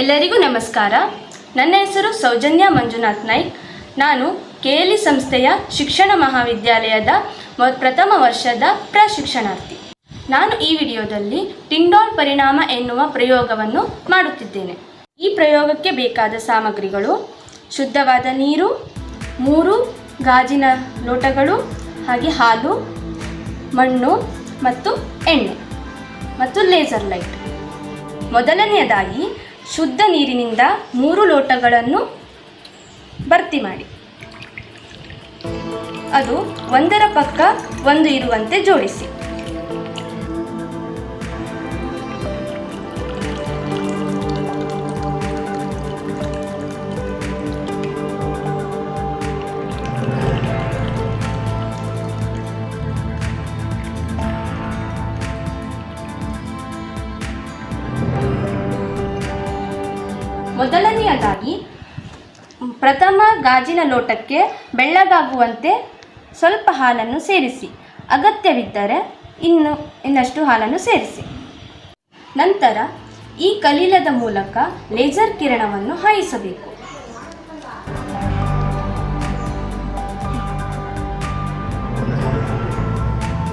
ಎಲ್ಲರಿಗೂ ನಮಸ್ಕಾರ. ನನ್ನ ಹೆಸರು ಸೌಜನ್ಯ ಮಂಜುನಾಥ್ ನಾಯ್ಕ್. ನಾನು ಕೆ ಎಲ್ ಇ ಸಂಸ್ಥೆಯ ಶಿಕ್ಷಣ ಮಹಾವಿದ್ಯಾಲಯದ ಪ್ರಥಮ ವರ್ಷದ ಪ್ರಶಿಕ್ಷಣಾರ್ಥಿ. ನಾನು ಈ ವಿಡಿಯೋದಲ್ಲಿ ಟಿಂಡಾಲ್ ಪರಿಣಾಮ ಎನ್ನುವ ಪ್ರಯೋಗವನ್ನು ಮಾಡುತ್ತಿದ್ದೇನೆ. ಈ ಪ್ರಯೋಗಕ್ಕೆ ಬೇಕಾದ ಸಾಮಗ್ರಿಗಳು ಶುದ್ಧವಾದ ನೀರು, ಮೂರು ಗಾಜಿನ ಲೋಟಗಳು, ಹಾಗೆ ಹಾಲು, ಮಣ್ಣು ಮತ್ತು ಎಣ್ಣೆ ಮತ್ತು ಲೇಸರ್ ಲೈಟ್. ಮೊದಲನೆಯದಾಗಿ ಶುದ್ಧ ನೀರಿನಿಂದ ಮೂರು ಲೋಟಗಳನ್ನು ಭರ್ತಿ ಮಾಡಿ. ಅದು ಒಂದರ ಪಕ್ಕ ಒಂದು ಇರುವಂತೆ ಜೋಡಿಸಿ. ಮೊದಲನೆಯದಾಗಿ, ಪ್ರಥಮ ಗಾಜಿನ ಲೋಟಕ್ಕೆ ಬೆಳ್ಳಗಾಗುವಂತೆ ಸ್ವಲ್ಪ ಹಾಲನ್ನು ಸೇರಿಸಿ. ಅಗತ್ಯವಿದ್ದರೆ ಇನ್ನು ಇನ್ನಷ್ಟು ಹಾಲನ್ನು ಸೇರಿಸಿ. ನಂತರ ಈ ಕಲೀಲದ ಮೂಲಕ ಲೇಸರ್ ಕಿರಣವನ್ನು ಹಾಯಿಸಬೇಕು.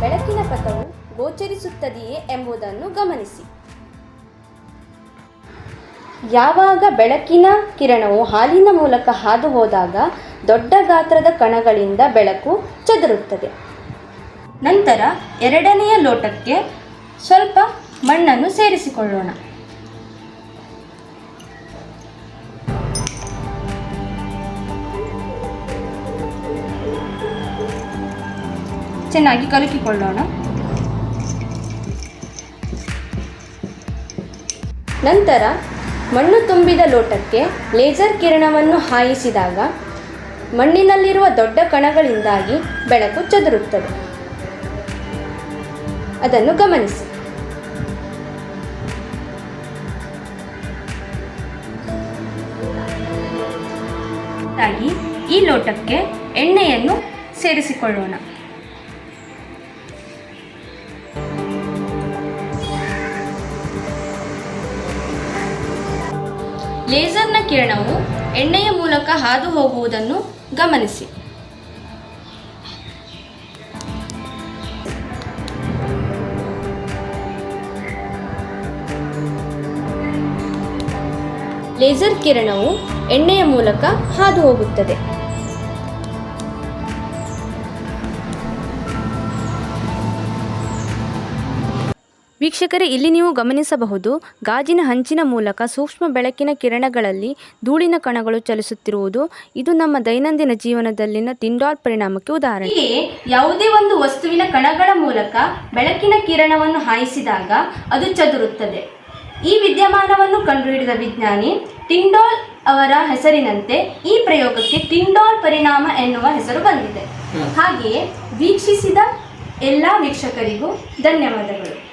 ಬೆಳಕಿನ ಪಥವು ಗೋಚರಿಸುತ್ತದೆಯೇ ಎಂಬುದನ್ನು ಗಮನಿಸಿ. ಯಾವಾಗ ಬೆಳಕಿನ ಕಿರಣವು ಹಾಲಿನ ಮೂಲಕ ಹಾದು ಹೋದಾಗ ದೊಡ್ಡ ಗಾತ್ರದ ಕಣಗಳಿಂದ ಬೆಳಕು ಚದುರುತ್ತದೆ. ನಂತರ ಎರಡನೆಯ ಲೋಟಕ್ಕೆ ಸ್ವಲ್ಪ ಮಣ್ಣನ್ನು ಸೇರಿಸಿಕೊಳ್ಳೋಣ. ಚೆನ್ನಾಗಿ ಕಲಕಿಕೊಳ್ಳೋಣ. ನಂತರ ಮಣ್ಣು ತುಂಬಿದ ಲೋಟಕ್ಕೆ ಲೇಸರ್ ಕಿರಣವನ್ನು ಹಾಯಿಸಿದಾಗ ಮಣ್ಣಿನಲ್ಲಿರುವ ದೊಡ್ಡ ಕಣಗಳಿಂದಾಗಿ ಬೆಳಕು ಚದುರುತ್ತದೆ. ಅದನ್ನು ಗಮನಿಸಿ. ಈ ಲೋಟಕ್ಕೆ ಎಣ್ಣೆಯನ್ನು ಸೇರಿಸಿಕೊಳ್ಳೋಣ. ಲೇಸರ್ನ ಕಿರಣವು ಎಣ್ಣೆಯ ಮೂಲಕ ಹಾದು ಹೋಗುವುದನ್ನು ಗಮನಿಸಿ. ಲೇಸರ್ ಕಿರಣವು ಎಣ್ಣೆಯ ಮೂಲಕ ಹಾದು ಹೋಗುತ್ತದೆ ವೀಕ್ಷಕರೇ ಇಲ್ಲಿ ನೀವು ಗಮನಿಸಬಹುದು ಗಾಜಿನ ಹಂಚಿನ ಮೂಲಕ ಸೂಕ್ಷ್ಮ ಬೆಳಕಿನ ಕಿರಣಗಳಲ್ಲಿ ಧೂಳಿನ ಕಣಗಳು ಚಲಿಸುತ್ತಿರುವುದು. ಇದು ನಮ್ಮ ದೈನಂದಿನ ಜೀವನದಲ್ಲಿನ ತಿಂಡಾಲ್ ಪರಿಣಾಮಕ್ಕೆ ಉದಾಹರಣೆ. ಹೀಗೆ ಯಾವುದೇ ಒಂದು ವಸ್ತುವಿನ ಕಣಗಳ ಮೂಲಕ ಬೆಳಕಿನ ಕಿರಣವನ್ನು ಹಾಯಿಸಿದಾಗ ಅದು ಚದುರುತ್ತದೆ. ಈ ವಿದ್ಯಮಾನವನ್ನು ಕಂಡುಹಿಡಿದ ವಿಜ್ಞಾನಿ ಟಿಂಡಾಲ್ ಅವರ ಹೆಸರಿನಂತೆ ಈ ಪ್ರಯೋಗಕ್ಕೆ ಟಿಂಡಾಲ್ ಪರಿಣಾಮ ಎನ್ನುವ ಹೆಸರು ಬಂದಿದೆ. ಹಾಗೆಯೇ ವೀಕ್ಷಿಸಿದ ಎಲ್ಲ ವೀಕ್ಷಕರಿಗೂ ಧನ್ಯವಾದಗಳು.